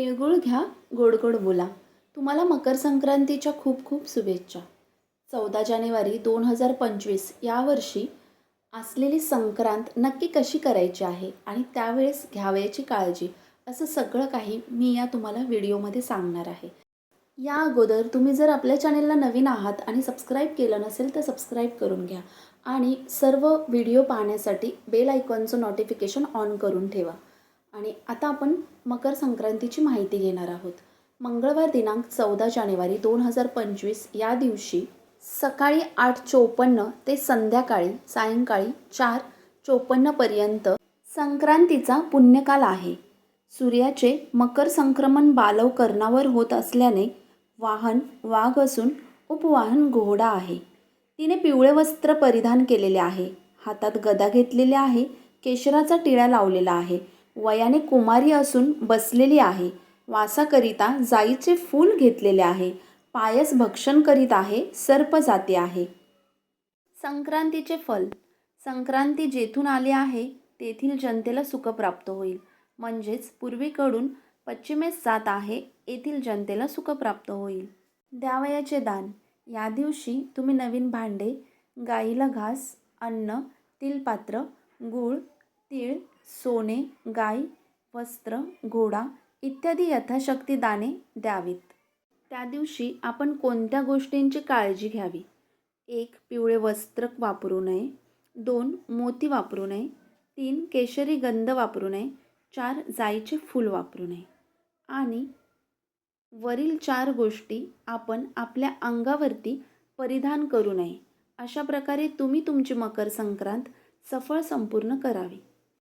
तिळगुळ घ्या गोड गोड बोला. तुम्हाला मकर संक्रांतीच्या खूप खूप शुभेच्छा. चौदा जानेवारी दोन हजार पंचवीस यावर्षी असलेली संक्रांत नक्की कशी करायची आहे आणि त्यावेळेस घ्यावयाची काळजी असं सगळं काही मी या तुम्हाला व्हिडिओमध्ये सांगणार आहे. या अगोदर तुम्ही जर आपल्या चॅनेलला नवीन आहात आणि सबस्क्राईब केलं नसेल तर सबस्क्राईब करून घ्या आणि सर्व व्हिडिओ पाहण्यासाठी बेल आयकॉनचं नोटिफिकेशन ऑन करून ठेवा. आणि आता आपण मकर संक्रांतीची माहिती घेणार आहोत. मंगळवार दिनांक चौदा जानेवारी दोन हजार पंचवीस या दिवशी सकाळी आठ चोपन्न ते संध्याकाळी सायंकाळी चार चोपन्नपर्यंत संक्रांतीचा पुण्यकाल आहे. सूर्याचे मकर संक्रमण बालव कर्णावर होत असल्याने वाहन वाघ असून उपवाहन घोडा आहे. तिने पिवळे वस्त्र परिधान केलेले आहे. हातात गदा घेतलेली आहे. केशराचा टिळा लावलेला आहे. वयाने कुमारी असून बसलेली आहे. वासाकरिता जाईचे फूल घेतलेले आहे. पायस भक्षण करीत आहे. सर्प जाते आहे. संक्रांतीचे फल. संक्रांती जेथून आली आहे तेथील जनतेला सुख प्राप्त होईल. म्हणजेच पूर्वीकडून पश्चिमेस जात आहे येथील जनतेला सुख प्राप्त होईल. द्यावयाचे दान. या दिवशी तुम्ही नवीन भांडे गाईला घास अन्न तिलपात्र गूळ तीळ सोने गाय वस्त्र घोडा इत्यादी यथाशक्ती दाने द्यावीत. त्या दिवशी आपण कोणत्या गोष्टींची काळजी घ्यावी? एक पिवळे वस्त्र वापरू नये. दोन मोती वापरू नये. तीन केशरी गंध वापरू नये. चार जाईचे फूल वापरू नये. आणि वरील चार गोष्टी आपण आपल्या अंगावरती परिधान करू नये. अशा प्रकारे तुम्ही तुमची मकर संक्रांत सफळ संपूर्ण करावी.